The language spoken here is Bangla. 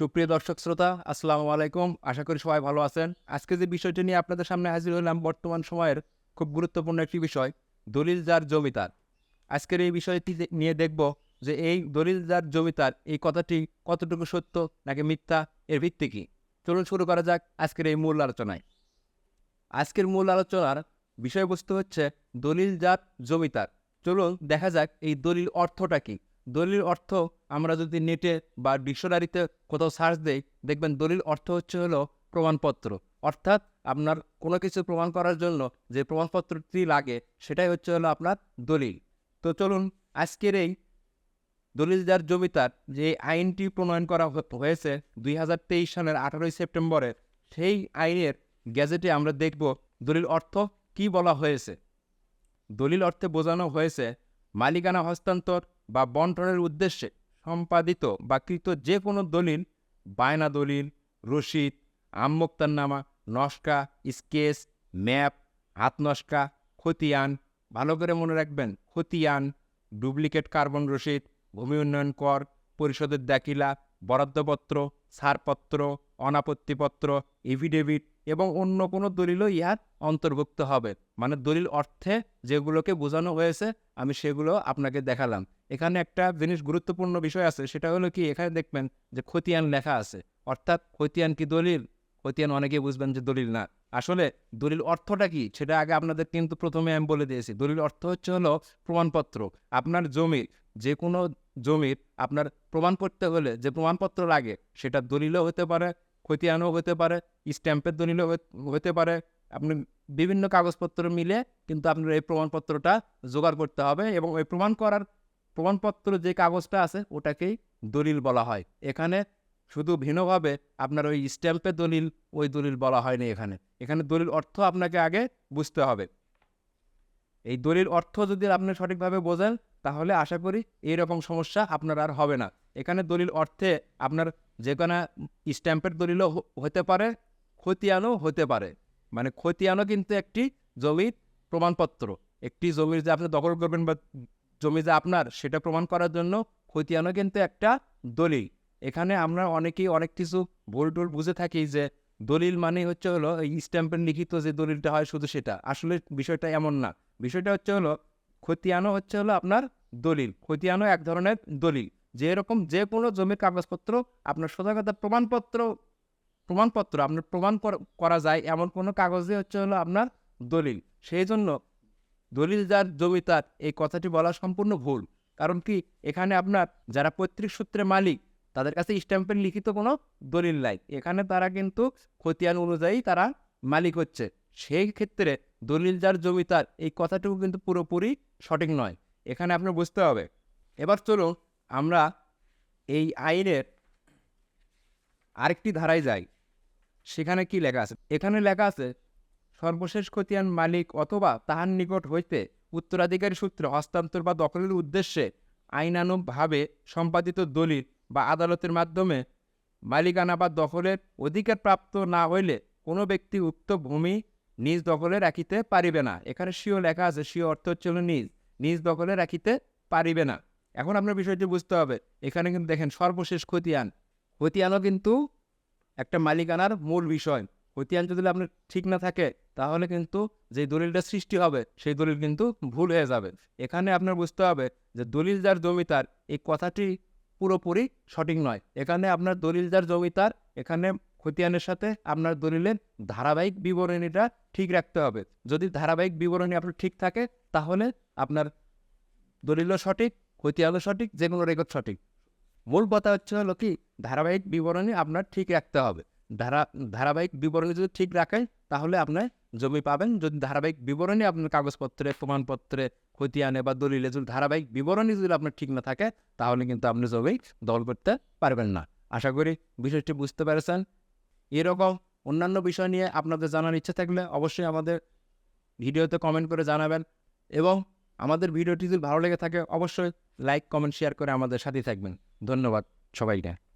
সুপ্রিয় দর্শক শ্রোতা, আসসালামু আলাইকুম। আশা করি সবাই ভালো আছেন। আজকে যে বিষয়টি নিয়ে আপনাদের সামনে হাজির হলাম বর্তমান সময়ের খুব গুরুত্বপূর্ণ একটি বিষয়, দলিল যার জমিতার আজকের এই বিষয়টি নিয়ে দেখব যে এই দলিল যার জমিতার এই কথাটি কতটুকু সত্য নাকি মিথ্যা, এর ভিত্তি কী? চলুন শুরু করা যাক আজকের এই মূল আলোচনায়। আজকের মূল আলোচনার বিষয়বস্তু হচ্ছে দলিল জাত জমিতার চলুন দেখা যাক এই দলিল অর্থটা কি। দলিল অর্থ আমরা যদি নেটে বা ডিকশনারিতে কোথাও সার্চ দেই, দেখবেন দলিল অর্থ হচ্ছে হলো প্রমাণপত্র। অর্থাৎ আপনার কোনো কিছু প্রমাণ করার জন্য যে প্রমাণপত্রটি লাগে, সেটাই হচ্ছে হলো আপনার দলিল। তো চলুন, আজকের এই দলিল যার জমিতার যে আইনটি প্রণয়ন করা হয়েছে দুই হাজার তেইশ সালের আঠারোই সেপ্টেম্বরে, সেই আইনের গ্যাজেটে আমরা দেখব দলিল অর্থ কি বলা হয়েছে। দলিল অর্থে বোঝানো হয়েছে মালিকানা হস্তান্তর বা বন্টনের উদ্দেশ্যে সম্পাদিত বা কৃত যে কোনো দলিল, বায়না দলিল রসিদ আমমোক্তারনামা নস্কা, স্কেচ, ম্যাপ, হাত নস্কা, খতিয়ান, ভালো করে মনে রাখবেন, খতিয়ান, ডুপ্লিকেট কার্বন রসিদ ভূমি উন্নয়ন কর, পরিষদের দাখিলা, বরাদ্দপত্র, ছাড়পত্র, অনাপত্তিপত্র, এফিডেভিট এবং অন্য কোনো দলিলও ইহার অন্তর্ভুক্ত হবে। মানে দলিল অর্থে যেগুলোকে বোঝানো হয়েছে, আমি সেগুলো আপনাকে দেখালাম। এখানে একটা জিনিস গুরুত্বপূর্ণ বিষয় আছে, সেটা হলো কি, এখানে দেখবেন যে খতিয়ান লেখা আছে। অর্থাৎ খতিয়ান কি দলিল? খতিয়ান অনেকে বুঝবেন যে দলিল না। আসলে দলিল অর্থটা কি? সেটা আগে আপনাদের কিন্তু প্রথমে আমি বলে দিয়েছি। দলিল অর্থ হচ্ছে হলো প্রমাণপত্র, আপনার জমির যে কোনো জমির আপনার প্রমাণ করতে হলে যে প্রমাণপত্র লাগে, সেটা দলিলও হতে পারে, খতিয়ানও হতে পারে, স্ট্যাম্পের দলিলও হতে- পারে। আপনি বিভিন্ন কাগজপত্র মিলে কিন্তু আপনার এই প্রমাণপত্রটা জোগাড় করতে হবে এবং ওই প্রমাণ করার প্রমাণপত্র যে কাগজটা আছে ওটাকেই দলিল বলা হয়। এখানে শুধু ভিন্নভাবে আপনার ওই স্ট্যাম্পের দলিল, ওই দলিল বলা হয়নি এখানে। এখানে দলিল অর্থ আপনাকে আগে বুঝতে হবে। এই দলিল অর্থ যদি আপনি সঠিকভাবে বোঝেন, তাহলে আশা করি এই রকম সমস্যা আপনার আর হবে না। এখানে দলিল অর্থে আপনার যে কোনো স্ট্যাম্পের দলিলও হতে পারে, খতিয়ানও হতে পারে। মানে খতিয়ানও কিন্তু একটি জমির প্রমাণপত্র। একটি জমির যে আপনি দখল করবেন বা জমি যে আপনার সেটা প্রমাণ করার জন্য খতিয়ানও কিন্তু একটা দলিল। এখানে আমরা অনেকেই অনেক কিছু ভুল টুল বুঝে থাকি যে দলিল মানে হচ্ছে হলো এই স্ট্যাম্পের লিখিত যে দলিলটা হয় শুধু সেটা। আসলে বিষয়টা এমন না। বিষয়টা হচ্ছে হলো খতিয়ানো হচ্ছে হলো আপনার দলিল। খতিয়ানো এক ধরনের দলিল। যে এরকম যে কোনো জমির কাগজপত্র, আপনার কথা প্রমাণপত্র প্রমাণপত্র আপনার প্রমাণ করা যায় এমন কোনো কাগজে হচ্ছে হলো আপনার দলিল। সেই জন্য দলিল যার জমি তার এই কথাটি বলা সম্পূর্ণ ভুল। কারণ কি? এখানে আপনার যারা পৈতৃক সূত্রে মালিক, তাদের কাছে স্ট্যাম্পের লিখিত কোনো দলিল নাই। এখানে তারা কিন্তু খতিয়ান অনুযায়ী তারা মালিক হচ্ছে। সেই ক্ষেত্রে দলিল যার জমি তার এই কথাটুকু কিন্তু পুরোপুরি সঠিক নয়। এখানে আপনার বুঝতে হবে। এবার চলুন আমরা এই আইনের আরেকটি ধারায় যাই। সেখানে কি লেখা আছে? এখানে লেখা আছে সর্বশেষ খতিয়ান মালিক অথবা তাহার নিকট হইতে উত্তরাধিকারী সূত্রে হস্তান্তর বা দখলের উদ্দেশ্যে আইনানুগভাবে সম্পাদিত দলিল বা আদালতের মাধ্যমে মালিকানা বা দখলের অধিকার প্রাপ্ত না হইলে কোনো ব্যক্তি উক্ত ভূমি নিজ দখলে রাখিতে পারিবে না। এখানে সিও লেখা আছে, সিও অর্থ হচ্ছে নিজ নিজ দখলে রাখিতে পারিবে না। এখন আপনার বিষয়টি বুঝতে হবে। এখানে কিন্তু দেখেন সর্বশেষ খতিয়ান। খতিয়ানও কিন্তু একটা মালিকানার মূল বিষয়। খতিয়ান যদি আপনার ঠিক না থাকে তাহলে কিন্তু যে দলিলটা সৃষ্টি হবে, সেই দলিল কিন্তু ভুল হয়ে যাবে। এখানে আপনার বুঝতে হবে যে দলিল যার জমিতার এই কথাটি পুরোপুরি সঠিক নয়। এখানে আপনার দলিল যার জমিতার এখানে খতিয়ানের সাথে আপনার দলিলের ধারাবাহিক বিবরণীটা ঠিক রাখতে হবে। যদি ধারাবাহিক বিবরণী আপনার ঠিক থাকে, তাহলে আপনার দলিলও সঠিক, খতিয়ানও সঠিক, যে কোনো রেকর্ড সঠিক। মূল কথা হচ্ছে হলো কি, ধারাবাহিক বিবরণী আপনার ঠিক রাখতে হবে। ধারা, ধারাবাহিক বিবরণী যদি ঠিক রাখেন তাহলে আপনার জমি পাবেন। যদি ধারাবাহিক বিবরণী আপনার কাগজপত্রে, প্রমাণপত্রে খতিয়ানে বা দলিলে যদি ধারাবাহিক বিবরণী যদি আপনার ঠিক না থাকে, তাহলে কিন্তু আপনি জমি দল করতে পারবেন না। আশা করি বিষয়টি বুঝতে পেরেছেন। এরকম অন্যান্য বিষয় নিয়ে আপনাদের জানার ইচ্ছা থাকলে অবশ্যই আমাদের ভিডিওতে কমেন্ট করে জানাবেন এবং আমাদের ভিডিওটি যদি ভালো লেগে থাকে, অবশ্যই লাইক কমেন্ট শেয়ার করে আমাদের সাথে থাকবেন। ধন্যবাদ সবাইকে।